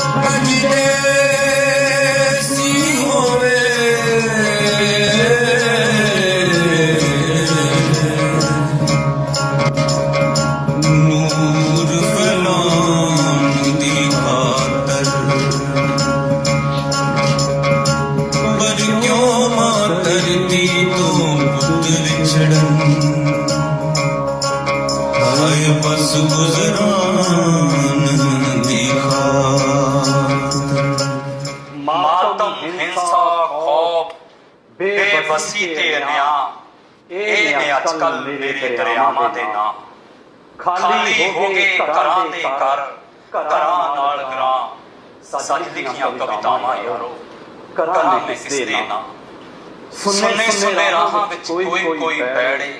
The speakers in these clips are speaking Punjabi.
ਪਰਦੇਸੀ ਹੋਵੇ ਬੇਬਸੀ ਤੇ ਅਨਿਆਂ ਇਹ ਨੇ ਅੱਜ ਕੱਲ ਮੇਰੇ ਦਰਿਆਵਾਂ ਦੇ ਨਾਂ। ਖਾਲੀ ਹੋ ਗਏ ਘਰਾਂ ਦੇ ਘਰ ਘਰਾਂ ਨਾਲ ਘਰਾਂ। ਸੱਜ ਲਿਖੀਆਂ ਕਵਿਤਾਵਾਂ ਯਾਰੋ। ਕਰਾਂ ਮੈਂ ਕਿਸ ਦੇ ਨਾਂ। ਸੁਨੇ ਸੁਨੇ ਰਾਹਾਂ ਵਿੱਚ ਕੋਈ ਕੋਈ ਪੈੜੇ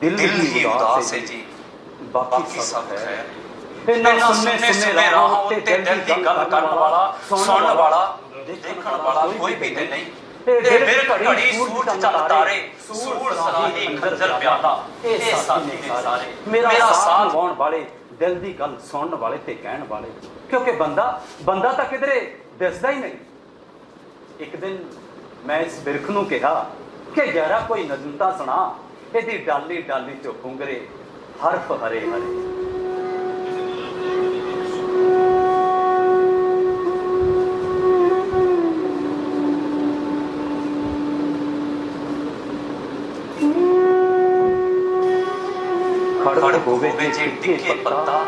ਦਿਲ ਹੀ ਉਦਾਸ ਹੈ ਜੀ। ਬਾਕੀ ਸਭ ਹੈ ਇਹਨਾਂ ਸੁਨੇ ਸੁਨੇ ਰਾਹਾਂ ਉੱਤੇ ਦਿਲ ਦੀ ਗੱਲ ਕਰਨ ਵਾਲਾ ਸੁਣਨ ਵਾਲਾ ਦੇਖਣ ਵਾਲਾ ਕੋਈ ਵੀ ਨਹੀਂ। ਇਹ ਫਿਰ ਘੜੀ ਸੂਰਜ ਚੰਦ ਤਾਰੇ ਸੂਰ ਸਲਾਹੀ ਖੰਜਰ ਪਿਆਦਾ ਇਹ ਸਾਥੀ ਨੇ ਸਾਰੇ। ਮੇਰਾ ਸਾਥ ਨਿਭਾਉਣ ਵਾਲੇ ਦਿਲ ਦੀ ਗੱਲ ਸੁਣਨ ਵਾਲੇ ਤੇ ਕਹਿਣ ਵਾਲੇ। ਕਿਉਂਕਿ ਬੰਦਾ ਬੰਦਾ ਤਾਂ ਕਿਧਰੇ ਦਿਸਦਾ ਹੀ ਨਹੀਂ। ਇੱਕ ਦਿਨ ਮੈਂ ਇਸ ਬਿਰਖ ਨੂੰ ਕਿਹਾ ਕਿ ਯਾਰਾ ਕੋਈ ਨਜ਼ਮ ਤਾਂ ਸੁਣਾ ਇਹਦੀ ਡਾਲੀ ਡਾਲੀ ਚੋਂ ਪੁੰਗਰੇ ਹਰਫ ਹਰੇ ਹਰੇ ਖੜ ਹੋਵੇ ਜੇ ਟਿੱਕੇ ਪੱਤਾ।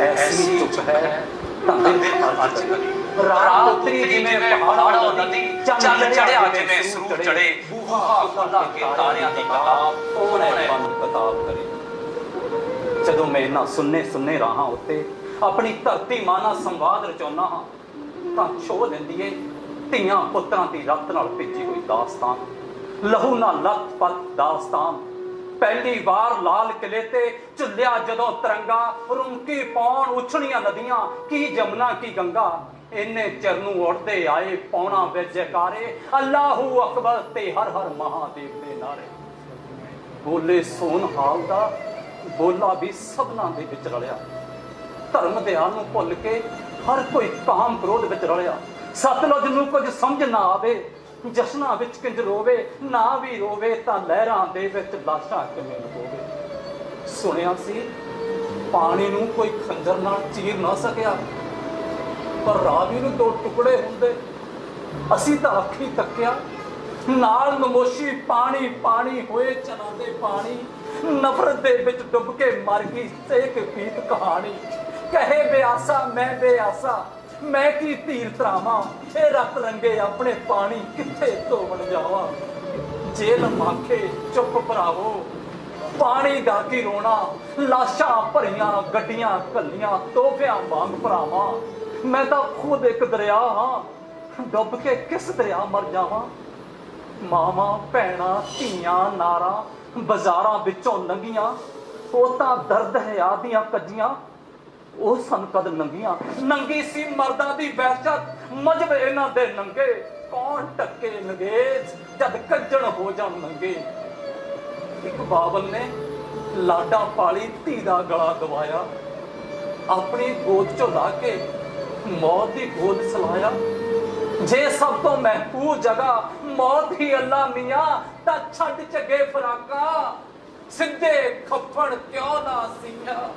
ਐਸੀ ਚੁੱਪ ਹੈ। ਦਿਲ ਅੱਜ ਕਰੀ ਕਰੀ ਰਾਤ ਉਤਰੀ ਜਿਵੇਂ ਪਹਾੜਾਂ ਨਦੀ। ਚੰਨ ਚੜਿਆ ਜਿਵੇਂ ਸਰੂਪ ਚੜੇ ਬੂਹਾ ਖੁੱਲਾ ਕੇ ਤਾਰਿਆਂ ਦੀ ਕਿਤਾਬ ਉਹਨੇ ਬੰਦ ਕਿਤਾਬ ਕਰੀ? ਜਦੋਂ ਮੈਂ ਇਹਨਾਂ ਸੁੰਨੇ ਸੁੰਨੇ ਰਾਹਾਂ ਉੱਤੇ ਆਪਣੀ ਧਰਤੀ ਮਾਂ ਨਾਲ ਸੰਵਾਦ ਰਚਾਉਣਾ ਹਾਂ ਤਾਂ ਛੋ ਲੈਂਦੀ ਏ ਧੀਆਂ ਪੁੱਤਰਾਂ ਦੀ ਰੱਤ ਨਾਲ ਭਿੱਜੀ ਹੋਈ ਦਾਸਤਾਨ। ਲਹੂ ਨਾਲ ਲੱਤ ਪੱਤ ਦਾਸਤਾਨ। ਪਹਿਲੀ ਵਾਰ ਲਾਲ ਕਿਲੇ ਤੇ ਝੁੱਲਿਆ ਜਦੋਂ ਤਿਰੰਗਾ, ਰੁੰਕੀ ਪਾਉਣ ਉਛਲੀਆਂ ਨਦੀਆਂ, ਕੀ ਜਮਨਾ, ਕੀ ਗੰਗਾ। ਇੰਨੇ ਚਿਰ ਨੂੰ ਉੜਦੇ ਆਏ ਪੌਣਾ ਵਿੱਚ ਜਕਾਰੇ ਅੱਲਾਹੂ ਅਕਬਰ ਤੇ ਹਰ ਹਰ ਮਹਾਦੇਵ ਦੇ ਨਾਰੇ। ਬੋਲੇ ਸੋਨ ਹਾਲ ਦਾ, ਬੋਲਾ ਵੀ ਸਭਨਾਂ ਦੇ ਵਿੱਚ ਰਲਿਆ। ਧਰਮ ਦਿਆਲ ਨੂੰ ਭੁੱਲ ਕੇ ਹਰ ਕੋਈ ਕਾਮ ਕ੍ਰੋਧ ਵਿੱਚ ਰਲਿਆ। ਸਤਲੁਜ ਨੂੰ ਕੁਝ ਸਮਝ ਨਾ ਆਵੇ ਜਸ਼ਨਾਂ ਵਿੱਚ ਕਿੰਜ ਰੋਵੇ, ਨਾ ਵੀ ਰੋਵੇ, ਤਾਂ ਲਹਿਰਾਂ ਦੇ ਵਿੱਚ ਲਾਸ਼ਾਂ ਕਿਵੇਂ ਲੁਕੋਵੇ। ਸੁਣਿਆ ਸੀ, ਪਾਣੀ ਨੂੰ ਕੋਈ ਖੰਜਰ ਨਾਲ ਚੀਰ ਨਾ ਸਕਿਆ, ਪਰ ਰਾਵੀ ਨੂੰ ਦੋ ਟੁਕੜੇ ਹੁੰਦੇ। ਅਸੀਂ ਤਾਂ ਅੱਖੀ ਤੱਕਿਆ, ਨਾਲ ਨਮੋਸ਼ੀ ਪਾਣੀ ਪਾਣੀ ਹੋਏ ਚਲਾਉਂਦੇ ਪਾਣੀ। ਨਫ਼ਰਤ ਦੇ ਵਿੱਚ ਡੁੱਬ ਕੇ ਮਰ ਗਈ ਸੇਕ ਪੀਤ ਕਹਾਣੀ। ਕਹੇ ਬਿਆਸਾ, ਮੈਂ ਬਿਆਸਾ ਮੈਂ ਕੀ ਧੀਰ ਤਰਾਵਾਂ ਇਹ ਰਤ ਰੰਗੇ ਆਪਣੇ ਪਾਣੀ ਕਿੱਥੇ ਧੋਵਣ ਜਾਵਾਂ? ਜੇਲ ਮਾਖੇ ਚੁੱਪ ਭਰਾਵੋ, ਪਾਣੀ ਦਾ ਕੀ ਰੋਣਾ, ਲਾਸ਼ਾਂ ਭਰੀਆਂ, ਗੱਡੀਆਂ ਕੱਲੀਆਂ ਤੋਹਫਿਆਂ ਵਾਂਗ ਭਰਾਵਾਂ। ਮੈਂ ਤਾਂ ਖੁਦ ਇੱਕ ਦਰਿਆ ਹਾਂ, ਡੁੱਬ ਕੇ ਕਿਸ ਦਰਿਆ ਮਰ ਜਾਵਾਂ? ਮਾਵਾਂ, ਭੈਣਾਂ, ਧੀਆਂ, ਨਾਰਾਂ, ਬਾਜ਼ਾਰਾਂ ਵਿੱਚੋਂ ਲੰਘੀਆਂ ਉਹ ਤਾਂ ਦਰਦ ਹਿਆ ਦੀਆਂ ਕੱਜੀਆਂ ਉਹ ਸਨ ਕਦ ਨੰਗੀਆਂ? ਨੰਗੀ ਸੀ ਮਰਦਾਂ ਦੀ ਵਹਿਸ਼ਤ, ਮਜਬ ਇਹਨਾਂ ਦੇ ਨੰਗੇ। ਕੌਣ ਟੱਕੇ ਨਗੇਜ, ਜਦ ਕੱਜਣ ਹੋ ਜਾਣ ਨੰਗੇ। ਇੱਕ ਬਾਬਲ ਨੇ ਲਾਡਾ ਪਾਲੀ ਧੀ ਦਾ ਗਲਾ ਦਵਾਇਆ ਆਪਣੀ ਗੋਦ ਚੋਂ ਲਾ ਕੇ ਮੌਤ ਦੀ ਗੋਦ ਸਲਾਇਆ। ਜੇ ਸਭ ਤੋਂ ਮਹਿਫੂਜ਼ ਜਗ੍ਹਾ ਮੌਤ ਹੀ ਅੱਲਾ ਮੀਆਂ, ਤਾਂ ਛੱਡ ਚੱਗੇ ਫਰਾਕਾ। ਸਿੱਧੇ ਖੱਫਣ ਕਿਉਂ ਨਾ ਸੀਆ?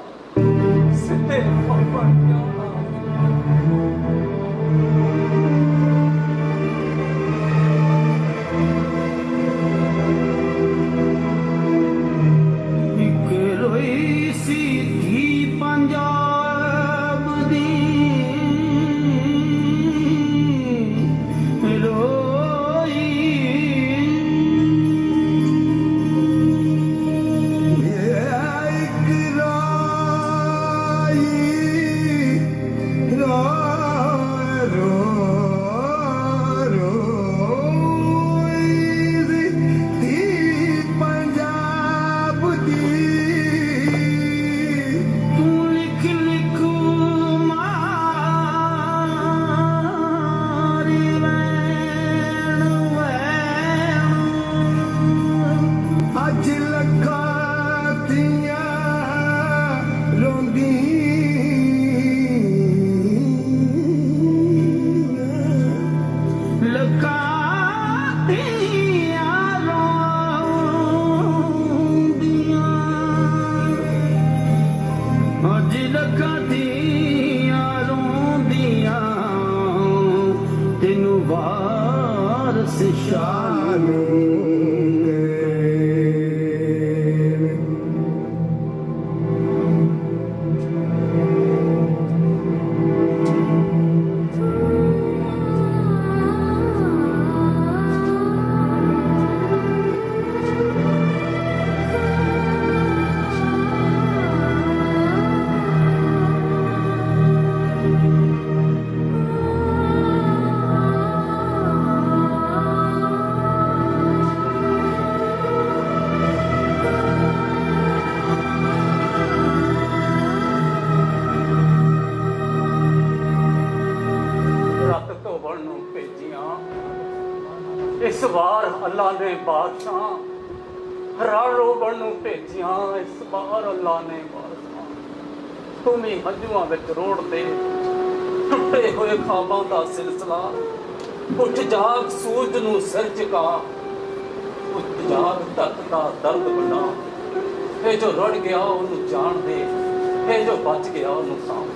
shot. ਸ਼ਾਨ ਨੂੰ ਭੇਜੀਆਂ। ਇਸ ਵਾਰ ਅੱਲਾ ਨੇ ਬਾਦਸ਼ਾਹ ਰਲ ਰੋਵਣ ਨੂੰ ਭੇਜੀਆਂ। ਇਸ ਵਾਰ ਅੱਲਾ ਨੇ ਬਾਦਸ਼ਾਹ ਤੂੰ ਵੀ ਹੰਝੂਆਂ ਵਿੱਚ ਰੋੜ ਦੇ। ਟੁੱਟੇ ਹੋਏ ਖਾਬਾਂ ਦਾ ਸਿਲਸਿਲਾ, ਉੱਠ ਜਾਗ ਸੂਰਜ ਨੂੰ ਸਿਰ ਝੁਕਾ। ਉੱਠ ਜਾਗ ਧਰਤ ਦਾ ਦਰਦ ਬਣਾ। ਇਹ ਜੋ ਰੜ ਗਿਆ ਉਹਨੂੰ ਜਾਣ ਦੇ ਇਹ ਜੋ ਬਚ ਗਿਆ ਉਹਨੂੰ ਸਾਂਭ।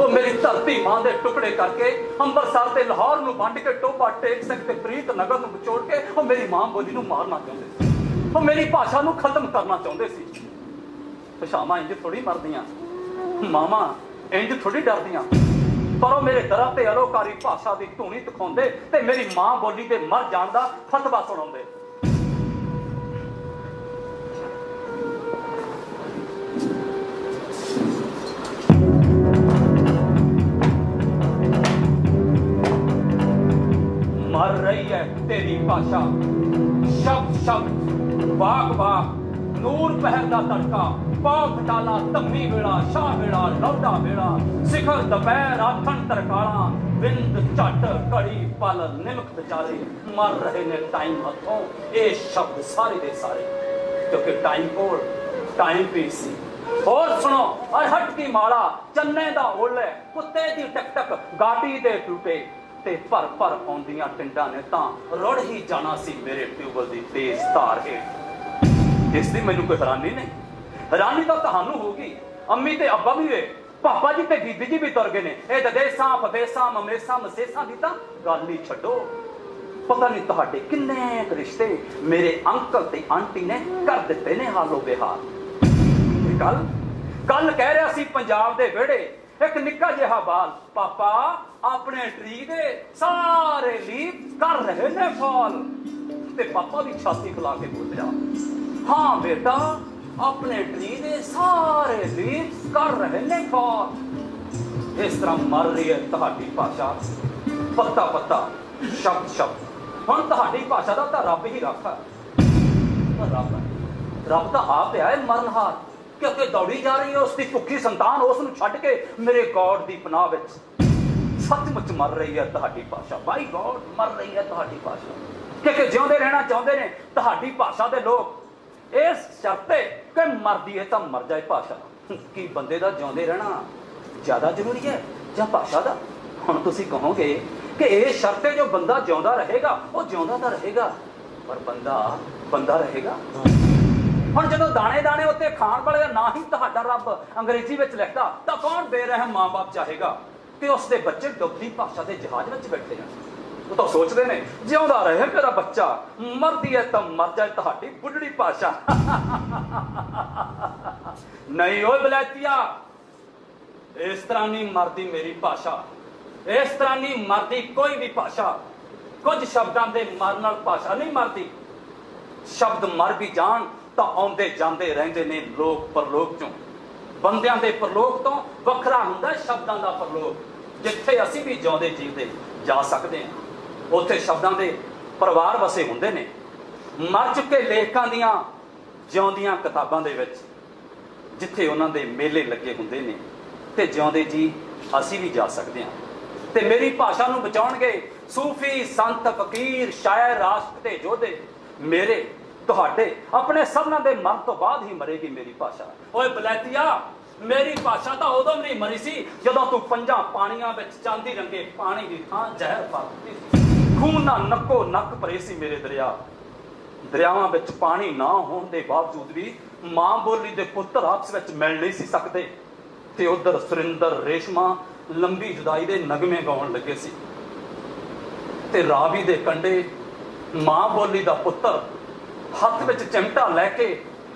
ਉਹ ਮੇਰੀ ਧਰਤੀ ਮਾਂ ਦੇ ਟੁਕੜੇ ਕਰਕੇ ਅੰਮ੍ਰਿਤਸਰ ਤੇ ਲਾਹੌਰ ਨੂੰ ਵੰਡ ਕੇ ਟੋਪਾ ਟੇਕ ਸਿੰਘ ਤੇ ਪ੍ਰੀਤ ਨਗਰ ਨੂੰ ਵਿਚੋੜ ਕੇ ਉਹ ਮੇਰੀ ਮਾਂ ਬੋਲੀ ਨੂੰ ਮਾਰਨਾ ਚਾਹੁੰਦੇ ਸੀ। ਉਹ ਮੇਰੀ ਭਾਸ਼ਾ ਨੂੰ ਖਤਮ ਕਰਨਾ ਚਾਹੁੰਦੇ ਸੀ। ਭਾਸ਼ਾਵਾਂ ਇੰਜ ਥੋੜੀ ਮਰਦੀਆਂ, ਮਾਵਾਂ ਇੰਜ ਥੋੜੀ ਡਰਦੀਆਂ। ਪਰ ਉਹ ਮੇਰੇ ਦਰਾਂ ਤੇ ਅਲੋਕਾਰੀ ਭਾਸ਼ਾ ਦੀ ਧੂਣੀ ਤਖਾਉਂਦੇ ਤੇ ਮੇਰੀ ਮਾਂ ਬੋਲੀ ਦੇ ਮਰ ਜਾਣ ਦਾ ਫਤਵਾ ਸੁਣਾਉਂਦੇ। ਮਰ ਰਹੀ ਹੈ ਤੇਰੀ ਭਾਸ਼ਾ। ਸ਼ਬਦ ਸ਼ਬਦ ਵਾਕ ਵਾਕ ਨੂਰ ਪਹਿਰ ਦਾ ਤੜਕਾ ਪਾਉ ਖਟਾਲਾ ਧੰਮੀ ਵੇਲਾ, ਸ਼ਾਹ ਵੇਲਾ ਲੌਡਾ ਵੇਲਾ, ਸਿਖਰ ਦੁਪਹਿਰ, ਆਥਣ ਤਰਕਾਲਾ ਬਿੰਦ ਝੱਟ, ਘੜੀ ਪਲ, ਨਿਮਕ ਵਿਚਾਲੇ, ਮਰ ਰਹੇ ਨੇ ਟਾਈਮ ਹੱਥੋਂ, ਇਹ ਸ਼ਬਦ ਸਾਰੇ ਦੇ ਸਾਰੇ। ਕਿਉਂਕਿ ਟਾਈਮ ਕੋਲ ਟਾਈਮ ਵੀ ਸੀ। ਹੋਰ ਸੁਣੋ, ਅਰਹਟ ਕੀ ਮਾਲਾ, ਚੰਨੇ ਦਾ ਓਲੇ ਕੁੱਤੇ ਦੀ ਟਕ ਟਕ, ਗਾਟੀ ਦੇ ਟੂਟੇ ਤੇ ਭਰ ਭਰ ਆਉਂਦੀਆਂ ਟਿੰਡਾਂ ਨੇ ਤਾਂ ਰੁੜ ਹੀ ਜਾਣਾ ਸੀ ਮੇਰੇ ਟਿਊਬਲ ਦੀ ਤੇਜ਼ ਧਾਰ ਹੇਠ। ਇਸ ਦੀ ਮੈਨੂੰ ਕੋਈ ਹੈਰਾਨੀ ਨਹੀਂ। ਹੈਰਾਨੀ ਤਾਂ ਤੁਹਾਨੂੰ ਹੋਗੀ ਅੰਮੀ ਤੇ ਅੱਬਾ ਵੀ ਵੇ ਪਾਪਾ ਜੀ ਤੇ ਬੀਬੀ ਜੀ ਵੀ ਤੁਰ ਗਏ ਨੇ। ਇਹ ਦਦੇਸਾਂ ਫਦੇਸਾਂ ਮਮੇਸਾਂ ਮਸੇਸਾਂ ਦੀ ਤਾਂ ਗੱਲ ਹੀ ਛੱਡੋ। ਪਤਾ ਨਹੀਂ ਤੁਹਾਡੇ ਕਿੰਨੇ ਕੁ ਰਿਸ਼ਤੇ ਮੇਰੇ ਅੰਕਲ ਤੇ ਆਂਟੀ ਨੇ ਕਰ ਦਿੱਤੇ ਨੇ ਹਾਲੋ ਬਿਹਾਰ ਕੱਲ ਕੱਲ ਕਹਿ ਰਿਹਾ ਸੀ ਪੰਜਾਬ ਦੇ ਵਿਹੜੇ ਇੱਕ ਨਿੱਕਾ ਜਿਹਾ ਬਾਲ। ਪਾਪਾ, ਆਪਣੇ ਟਰੀ ਦੇ ਸਾਰੇ ਲੀਵ ਕਰ ਰਹੇ ਨੇ ਫਾਲ। ਤੇ ਪਾਪਾ ਵੀ ਛਾਤੀ ਫੁਲਾ ਕੇ ਬੋਲਿਆ ਹਾਂ ਬੇਟਾ, ਆਪਣੇ ਟਰੀ ਦੇ ਸਾਰੇ ਲੀਵ ਕਰ ਰਹੇ ਨੇ ਫਾਲ। ਇਸ ਤਰ੍ਹਾਂ ਮਰ ਰਹੀ ਹੈ ਤੁਹਾਡੀ ਭਾਸ਼ਾ। ਪੱਤਾ ਪੱਤਾ ਸ਼ਬਦ ਸ਼ਬਦ। ਹੁਣ ਤੁਹਾਡੀ ਭਾਸ਼ਾ ਦਾ ਤਾਂ ਰੱਬ ਹੀ ਰੱਖਾ ਰੱਬ ਹੈ। ਰੱਬ ਤਾਂ ਆਪ ਹੈ ਮਰਨਹਾਰ ਕਿਉਂਕਿ ਦੌੜੀ ਜਾ ਰਹੀ ਹੈ ਉਸ ਦੀ ਭੁੱਖੀ ਸੰਤਾਨ ਉਸ ਨੂੰ ਛੱਡ ਕੇ ਮੇਰੇ ਗੋਡ ਦੀ ਪਨਾਹ ਵਿੱਚ। ਸੱਚਮੁੱਚ ਮਰ ਰਹੀ ਹੈ ਤੁਹਾਡੀ ਭਾਸ਼ਾ। ਬਾਈ ਗੋਡ ਮਰ ਰਹੀ ਹੈ ਤੁਹਾਡੀ ਭਾਸ਼ਾ। ਕਿਉਂਕਿ ਜਿਉਂਦੇ ਰਹਿਣਾ ਚਾਹੁੰਦੇ ਨੇ ਤੁਹਾਡੀ ਭਾਸ਼ਾ ਦੇ ਲੋਕ। ਇਸ ਸ਼ਰਤੇ ਕਿ ਮਰਦੀ ਹੈ ਤਾਂ ਮਰ ਜਾਏ ਭਾਸ਼ਾ। ਕੀ ਬੰਦੇ ਦਾ ਜਿਉਂਦੇ ਰਹਿਣਾ ਜ਼ਿਆਦਾ ਜ਼ਰੂਰੀ ਹੈ ਜਾਂ ਭਾਸ਼ਾ ਦਾ? ਹੁਣ ਤੁਸੀਂ ਕਹੋਗੇ ਕਿ ਇਹ ਸ਼ਰਤੇ ਜੋ ਬੰਦਾ ਜਿਉਂਦਾ ਰਹੇਗਾ, ਉਹ ਜਿਉਂਦਾ ਤਾਂ ਰਹੇਗਾ, ਪਰ ਬੰਦਾ ਬੰਦਾ ਰਹੇਗਾ। ਹੁਣ ਜਦੋਂ ਦਾਣੇ ਦਾਣੇ ਉੱਤੇ ਖਾਣ ਵਾਲੇ ਦਾ ਨਾ ਹੀ ਤੁਹਾਡਾ ਰੱਬ ਅੰਗਰੇਜ਼ੀ ਵਿੱਚ ਲਿਖਦਾ, ਤਾਂ ਕੌਣ ਬੇਰਹਿਮ ਮਾਂ-ਬਾਪ ਚਾਹੇਗਾ ਕਿ ਉਸ ਦੇ ਬੱਚੇ ਡੁੱਬਦੀ ਭਾਸ਼ਾ ਦੇ ਜਹਾਜ਼ ਵਿੱਚ ਬੈਠੇ ਹਨ ਉਹ ਤਾਂ ਸੋਚਦੇ ਨੇ, ਜਿਉਂਦਾ ਰਹੇ ਮੇਰਾ ਬੱਚਾ, ਮਰਦੀ ਹੈ ਤਾਂ ਮਰ ਜਾਏ ਤੁਹਾਡੀ ਬੁੱਢੜੀ ਭਾਸ਼ਾ। ਨਹੀਂ ਓਏ ਬਲੈਤੀਆ, ਇਸ ਤਰ੍ਹਾਂ ਨਹੀਂ ਮਰਦੀ ਮੇਰੀ ਭਾਸ਼ਾ, ਇਸ ਤਰ੍ਹਾਂ ਨਹੀਂ ਮਰਦੀ ਕੋਈ ਵੀ ਭਾਸ਼ਾ। ਕੁਝ ਸ਼ਬਦਾਂ ਦੇ ਮਰਨ ਨਾਲ ਭਾਸ਼ਾ ਨਹੀਂ ਮਰਦੀ, ਸ਼ਬਦ ਮਰ ਵੀ ਜਾਣ ਤਾਂ ਆਉਂਦੇ ਜਾਂਦੇ ਰਹਿੰਦੇ ਨੇ ਲੋਕ ਪਰਲੋਕ ਚੋਂ। ਬੰਦਿਆਂ ਦੇ ਪਰਲੋਕ ਤੋਂ ਵੱਖਰਾ ਹੁੰਦਾ ਸ਼ਬਦਾਂ ਦਾ ਪਰਲੋਕ। ਜਿੱਥੇ ਅਸੀਂ ਵੀ ਜਿਉਂਦੇ ਜੀਵਦੇ ਜਾ ਸਕਦੇ ਹਾਂ, ਉੱਥੇ ਸ਼ਬਦਾਂ ਦੇ ਪਰਿਵਾਰ ਵਸੇ ਹੁੰਦੇ ਨੇ। ਮਰ ਚੁੱਕੇ ਲੇਖਕਾਂ ਦੀਆਂ ਜਿਉਂਦੀਆਂ ਕਿਤਾਬਾਂ ਦੇ ਵਿੱਚ, ਜਿੱਥੇ ਉਹਨਾਂ ਦੇ ਮੇਲੇ ਲੱਗੇ ਹੁੰਦੇ ਨੇ, ਤੇ ਜਿਉਂਦੇ ਜੀ ਅਸੀਂ ਵੀ ਜਾ ਸਕਦੇ ਹਾਂ। ਤੇ ਮੇਰੀ ਭਾਸ਼ਾ ਨੂੰ ਬਚਾਉਣਗੇ ਸੂਫੀ ਸੰਤ ਫਕੀਰ ਸ਼ਾਇਰ ਆਸ਼ਕ ਤੇ ਯੋਧੇ। ਮੇਰੇ ਤੁਹਾਡੇ, ਆਪਣੇ ਸਭਨਾਂ ਦੇ ਮਰਨ ਤੋਂ ਬਾਅਦ ਹੀ ਮਰੇਗੀ ਮੇਰੀ ਭਾਸ਼ਾ। ਓਏ ਬਲੈਤੀਆ, ਮੇਰੀ ਭਾਸ਼ਾ ਤਾਂ ਉਦੋਂ ਨਹੀਂ ਮਰੀ ਸੀ, ਜਦੋਂ ਤੂੰ ਪੰਜਾਂ ਪਾਣੀਆਂ ਵਿੱਚ ਚਾਂਦੀ ਰੰਗੇ ਪਾਣੀ ਦੀ ਥਾਂ ਜ਼ਹਿਰ ਪਾ ਦਿੱਤੀ ਸੀ। ਖੂਨ ਨਾਲ ਨੱਕੋ ਨੱਕ ਭਰੇ ਸੀ ਮੇਰੇ ਦਰਿਆ। ਦਰਿਆਵਾਂ ਵਿੱਚ ਪਾਣੀ ਨਾ ਹੋਣ ਦੇ ਬਾਵਜੂਦ ਵੀ ਮਾਂ ਬੋਲੀ ਦੇ ਪੁੱਤਰ ਆਪਸ ਵਿੱਚ ਮਿਲ ਨਹੀਂ ਸੀ ਸਕਦੇ। ਤੇ ਉਧਰ ਸੁਰਿੰਦਰ ਰੇਸ਼ਮਾ ਲੰਬੀ ਜੁਦਾਈ ਦੇ ਨਗਮੇ ਗਾਉਣ ਲੱਗੇ ਸੀ। ਤੇ ਰਾਵੀ ਦੇ ਕੰਡੇ ਮਾਂ ਬੋਲੀ ਦਾ ਪੁੱਤਰ ਹੱਥ ਵਿੱਚ ਚਿਮਟਾ ਲੈ ਕੇ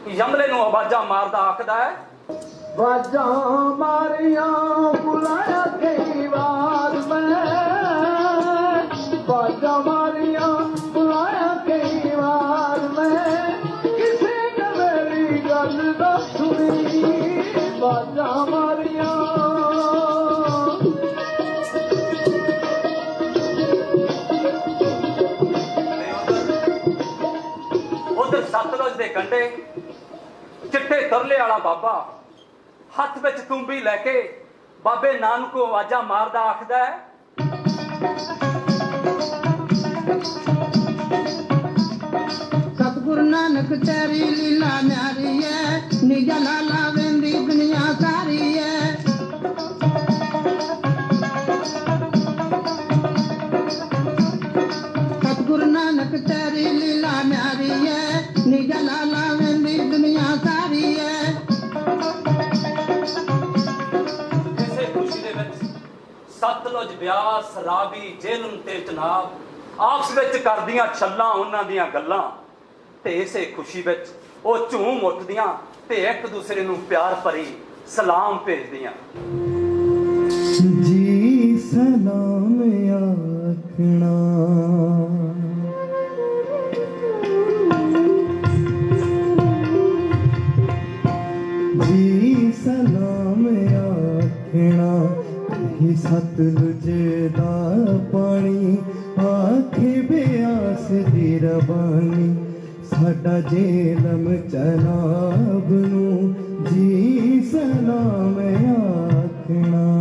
ਯਮਲੇ ਨੂੰ ਆਵਾਜ਼ਾਂ ਮਾਰਦਾ ਆਖਦਾ ਹੈ ਬਾਜਾਂ ਮਾਰੀਆਂ ਉਧਰ ਸਤਲੁਜ ਦੇ ਕੰਢੇ, ਚਿੱਟੇ ਤਰਲੇ ਵਾਲਾ ਬਾਬਾ, ਹੱਥ ਵਿੱਚ ਤੁੰਬੀ ਲੈ ਕੇ ਬਾਬੇ ਨਾਨਕ ਨੂੰ ਆਵਾਜ਼ਾਂ ਮਾਰਦਾ ਆਖਦਾ ਹੈ, ਸਤਿਗੁਰ ਨਾਨਕ ਤੇਰੀ ਲੀਲਾ ਨਿਆਰੀ ਐ ਨਿਜ ਲਾਲਾ ਸਤਲੁਜ ਬਿਆਸ ਰਾਵੀ ਤੇ ਚਨਾਬ ਆਪਸ ਵਿੱਚ ਕਰਦੀਆਂ ਛੱਲਾਂ ਉਹਨਾਂ ਦੀਆਂ ਗੱਲਾਂ, ਤੇ ਇਸੇ ਖੁਸ਼ੀ ਵਿੱਚ ਉਹ ਝੂਮ ਉੱਠਦੀਆਂ ਤੇ ਇੱਕ ਦੂਸਰੇ ਨੂੰ ਪਿਆਰ ਭਰੀ ਸਲਾਮ ਭੇਜਦੀਆਂ। ਜੀ ਸਲਾਮ ਆਖਣਾ ਸਤਲੁਜ ਦਾ ਪਾਣੀ ਆਖੇ ਬਿਆਸ ਦੀ ਰਬਾਨੀ। ਸਾਡਾ ਜੇਲਮ ਚਨਾਬ ਨੂੰ ਜੀ ਸਲਾਮ ਆਖਣਾ।